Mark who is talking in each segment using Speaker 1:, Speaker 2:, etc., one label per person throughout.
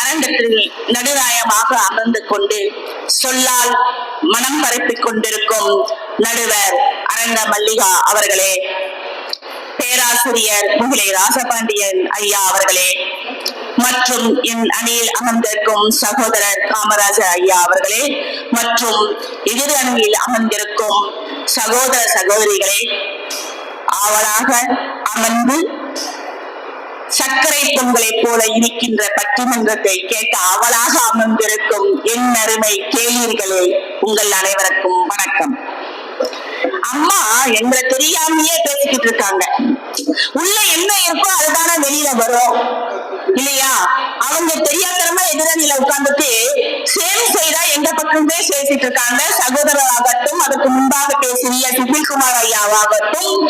Speaker 1: அரங்கத்தில் நடுநாயமாக அமர்ந்து கொண்டு சொல்லால் மனம் பரப்பிக் கொண்டிருக்கும் நடுவர் அரங்க மல்லிகா அவர்களே பேராசிரியர் முகிலை ராசபாண்டியன் ஐயா அவர்களே மற்றும் என் அணியில் அமர்ந்திருக்கும் சகோதரர் காமராஜர் ஐயா அவர்களே மற்றும் எதிர் அணியில் அமர்ந்திருக்கும் சகோதர சகோதரிகளே ஆவலாக அமர்ந்து சர்க்கரை பொங்கலைப் போல இருக்கின்ற பட்டிமன்றத்தை கேட்க அவளாக அமர்ந்திருக்கும் என் அருமை கேளீர்களே உங்கள் அனைவருக்கும் வணக்கம். அம்மா எங்களை தெரியாமையே பேசிக்கிட்டு இருக்காங்க. உள்ள என்ன இருக்கோ அதுதானே வெளியில வரும். இல்லையா? அவங்க தெரியாதனமா எதிரணியில உட்கார்ந்துட்டு சேவை செய்தா எங்க பக்கமே பேசிட்டு இருக்காங்க. சகோதரராகட்டும் அதுக்கு முன்பாக பேசிய சுபில்குமார் ஐயாவாகட்டும்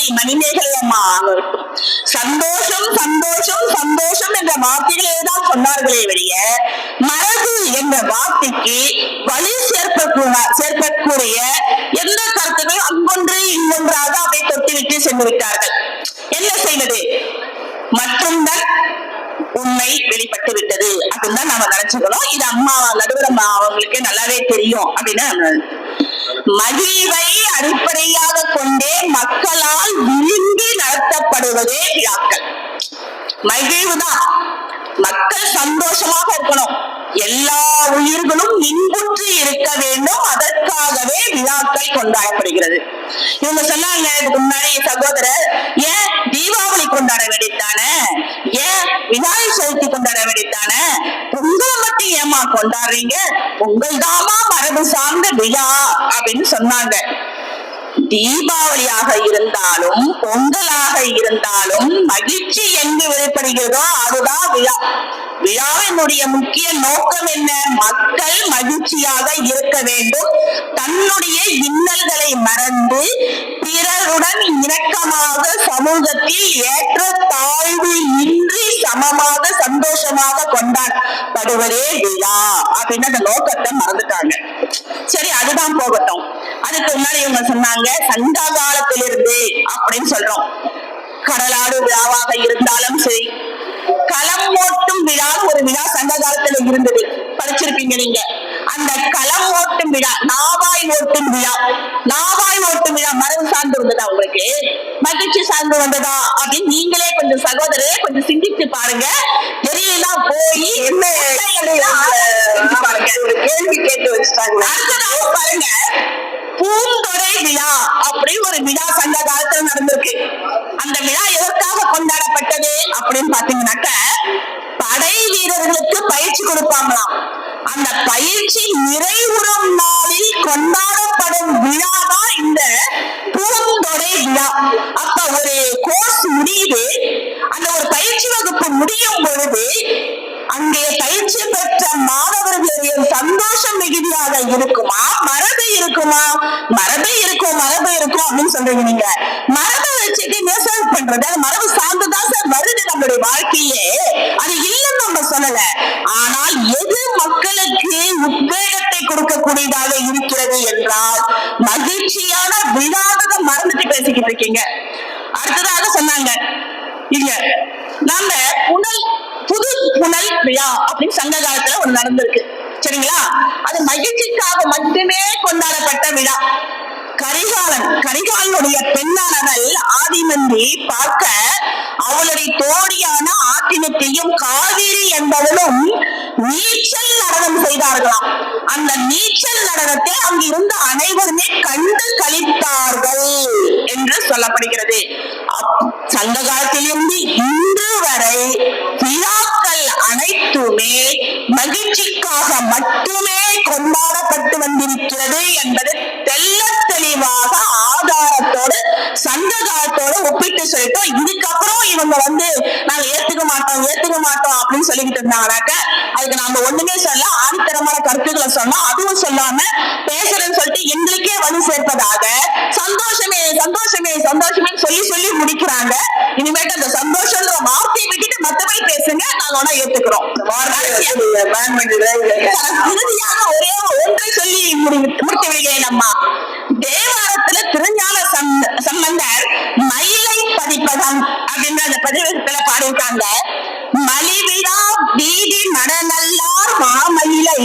Speaker 1: சகோதரி மணிமேகலை அம்மா ஆகட்டும் சந்தோஷம் சந்தோஷம் சந்தோஷம் என்ற வார்த்தைகளே தான் சொன்னார்களே வெளிய. மரபு என்ற வார்த்தைக்கு வலி சேர்ப்பக்கூடிய சேர்க்கக்கூடிய எந்த கருத்துக்களும் அங்கொன்று இங்கொன்றாக அதை தொட்டுவிட்டு சென்று விட்டார்கள் என்ன செய்வது? மற்றும்தான் உண்மை வெளிப்பட்டு விட்டது. அப்படின்னு தான் நாம நினைச்சுக்கணும். இது அம்மா நடுவர் அம்மா அவங்களுக்கு நல்லாவே தெரியும் அப்படின்னு மகிழ்வை அடிப்படையாக கொண்டு மகிழ்வுதான். மக்கள் சந்தோஷமாக இருக்கணும். எல்லா உயிர்களும் இன்புற்று இருக்க வேண்டும். அதற்காகவே விழாக்கள் கொண்டாடப்படுகிறது. இவங்க சொன்னாங்க இதுக்கு முன்னாடி சகோதரர் ஏன் தீபாவளி கொண்டாட வேண்டித்தானே ஏன் விநாயகர் சதுர்த்தி கொண்டாட வேண்டித்தானே பொங்கல் மட்டும் ஏமா கொண்டாடுறீங்க? பொங்கல் தாமா மரபு சார்ந்த விழா அப்படின்னு சொன்னாங்க. தீபாவளியாக இருந்தாலும் பொங்கலாக இருந்தாலும் மகிழ்ச்சி எங்கு வெளிப்படுகிறதோ அதுதான் விழா. விழாவினுடைய முக்கிய நோக்கம் என்ன? மக்கள் மகிழ்ச்சியாக இருக்க வேண்டும். தன்னுடைய இன்னல்களை மறந்து பிறருடன் இணக்கமாக சமூகத்தில் ஏற்ற தாழ்வு இன்றி சமமாக சந்தோஷமாக கொண்டாடப்படுவதே விழா. அப்படின்னு அந்த நோக்கத்தை மறந்துட்டாங்க. சரி அதுதான் போகட்டும். அதுக்கு முன்னாடி இவங்க சொன்னாங்க சங்க காலத்திலிருந்து அப்படின்னு சொல்றோம். கடலாடு விழாவாக இருந்தாலும் சரி களம் ஓட்டும் விழா ஒரு விழா சங்க காலத்துல இருந்தது. படிச்சிருப்பீங்க நீங்க. அந்த களம் ஓட்டும் விழா நாவாய் ஓட்டும் விழா நாவாய் ஓட்டும் விழா மரபு சார்ந்து இருந்ததா உங்களுக்கு? மகிழ்ச்சி சார்ந்து வந்ததா? அப்படின்னு நீங்களே கொஞ்சம் சகோதரரே கொஞ்சம் சிந்திச்சு பாருங்க. தெரியல போய் என்ன? பூந்தொடை விழா அப்படின்னு ஒரு விழா சங்க காலத்துல நடந்திருக்கு. அந்த விழா எதற்காக கொண்டாடப்பட்டது அப்படின்னு பாத்தீங்கன்னாக்க படை வீரர்களுக்கு பயிற்சி கொடுப்பாங்களாம். அந்த பயிற்சி நிறைவுறும் நாளில் கொண்டாடப்படும் விழா தான் இந்த பூந்தொடை விழா. அப்ப ஒரு கோர்ஸ் முடியுது. அந்த ஒரு பயிற்சி வகுப்பு முடியும் பொழுது அங்கே பயிற்சி பெற்ற மாணவர்களுடைய சந்தோஷம் மிகுதியாக இருக்குமா? இருக்குமா? மரபு இருக்கும் மரபு இருக்கும் அப்படின்னு சொல்றீங்க நீங்க. மரபை வச்சுட்டு விவசாயம் பண்றது அது மரபு சார்ந்துதான் சார் வருது நம்மளுடைய வாழ்க்கையே. அது இல்லைன்னு நம்ம சொல்லல. ஆனால் எது மக்களுக்கு உத்வேகத்தை கொடுக்கக்கூடியதாக இருக்கிறது என்றால் மகிழ்ச்சியான விழாவை மறந்துட்டு பேசிக்கிட்டு இருக்கீங்க. அடுத்ததாக சொன்னாங்க. இல்ல நாம புனல் புது புனல் விழா அப்படின்னு சங்க காலத்துல ஒண்ணு நடந்திருக்கு. சரிங்களா? அது மகிழ்ச்சிக்காக மட்டுமே கொண்டாடப்பட்ட விழா. கரிகாலன் கரிகாலனுடைய பெண்ணானவள் ஆதிமந்தி பார்க்க அவளுடைய தோடியான ஆட்டினத்தையும் காவிரி என்பவளும் நீச்சல் நடனம் செய்தார்களாம். அந்த நீச்சல் நடனத்தை அங்கு இருந்த அனைவருமே கண்டு கழித்தார்கள் என்று சொல்லப்படுகிறது. சங்க காலத்திலிருந்து என்பது தெள்ள தெளிவாக ஆதாரத்தோடு சங்க காலத்தோட ஒப்பிட்டு சொல்லிட்டோம். இதுக்கப்புறம் இவங்க வந்து நாங்க ஏத்துக்க மாட்டோம் ஏத்துக்க மாட்டோம் அப்படின்னு சொல்லிக்கிட்டு இருந்தாங்கனாக்க அதுக்கு நாம ஒண்ணுமே சொல்ல ஆணித்தரமான கருத்துக்களை சொன்னோம். அதுவும் சொல்லாம பேசுறேன்னு சொல்லிட்டு எங்களுக்கே வலு சேர்ப்பதாக சந்தோஷமே சந்தோஷமே சந்தோஷமே சொல்லி சொல்லி முடிக்கிறாங்க. இனிமேட்டு அந்த சந்தோஷம்ன்ற வார்த்தையை விட்டுட்டு மத்தபடி பேசுங்க. நாங்க வேணா ஏத்துக்கிறோம். சொல்லி முடி முடித்து அம்மா. தேவாரத்துல திருஞான சம்பந்தர் மயிலை பதிப்பகம் அப்படின்ற அந்த பதிவகத்துல பாடியிருக்காங்க. மலிவிழா வீதி நடனல்லார் மாமயிலை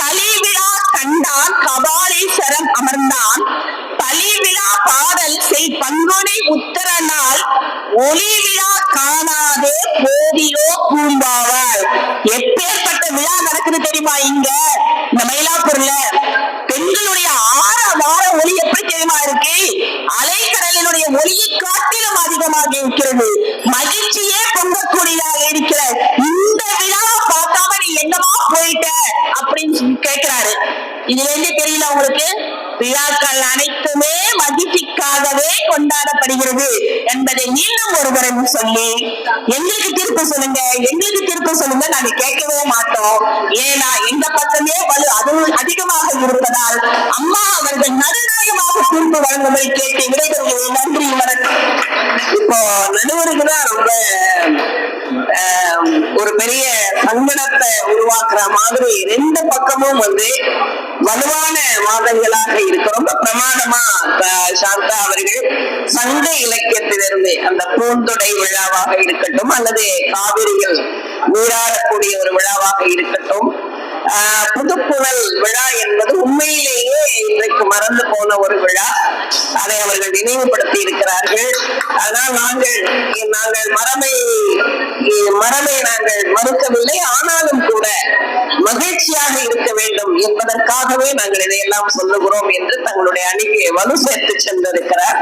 Speaker 1: கலிவிழா கண்டான் கபாலீஸ்வரம் அமர்ந்தான். பலிவிழா பாடல் செய் பங்குனி உத்தரனால் ஒளி விழா காணாதே போதியோ பூம்பாவாள் எப்பேற்பட்ட விழா நடக்குது தெரியுமா இங்க? விழாக்கள் அனைத்துமே மகிழ்ச்சிக்காகவே கொண்டாடப்படுகிறது என்பதை மீண்டும் ஒரு சொல்லி எங்களுக்கு தீர்ப்பு சொல்லுங்க எங்களுக்கு தீர்ப்பு சொல்லுங்க நாங்க கேட்கவே மாட்டோம். ஏன்னா எங்க பக்கமே வலு அது அதிகமாக இருப்பதால் அம்மா அவர்கள் நடுநாயகமாக தீர்ப்பு வழங்குவதை கேட்டு விடைபெறுவது நன்றி வணக்கம்.
Speaker 2: இப்போ நடுவருக்கு தான் ரொம்ப ஒரு பெரிய சங்கடத்தை உருவாக்குற மாதிரி ரெண்டு பக்கமும் வந்து வலுவான வாதங்களாக இருக்கு. ரொம்ப பிரமாதமா சாந்தா அவர்கள் சங்க இலக்கியத்திலிருந்து அந்த பூந்தொடை விழாவாக இருக்கட்டும் அல்லது காவிரியில் நீராடக்கூடிய ஒரு விழாவாக இருக்கட்டும் ஆஹ், புதுப்புழல் விழா என்பது உண்மையிலேயே இன்றைக்கு மறந்து போன ஒரு விழா. அதை அவர்கள் நினைவுபடுத்தி இருக்கிறார்கள். அதனால் நாங்கள் நாங்கள் மரபை மரபை நாங்கள் மறுக்கவில்லை. ஆனாலும் கூட மகிழ்ச்சியாக இருக்க வேண்டும் என்பதற்காகவே நாங்கள் இதையெல்லாம் சொல்லுகிறோம் என்று தங்களுடைய அணிக்கு வலு சேர்த்து சென்றிருக்கிறார்.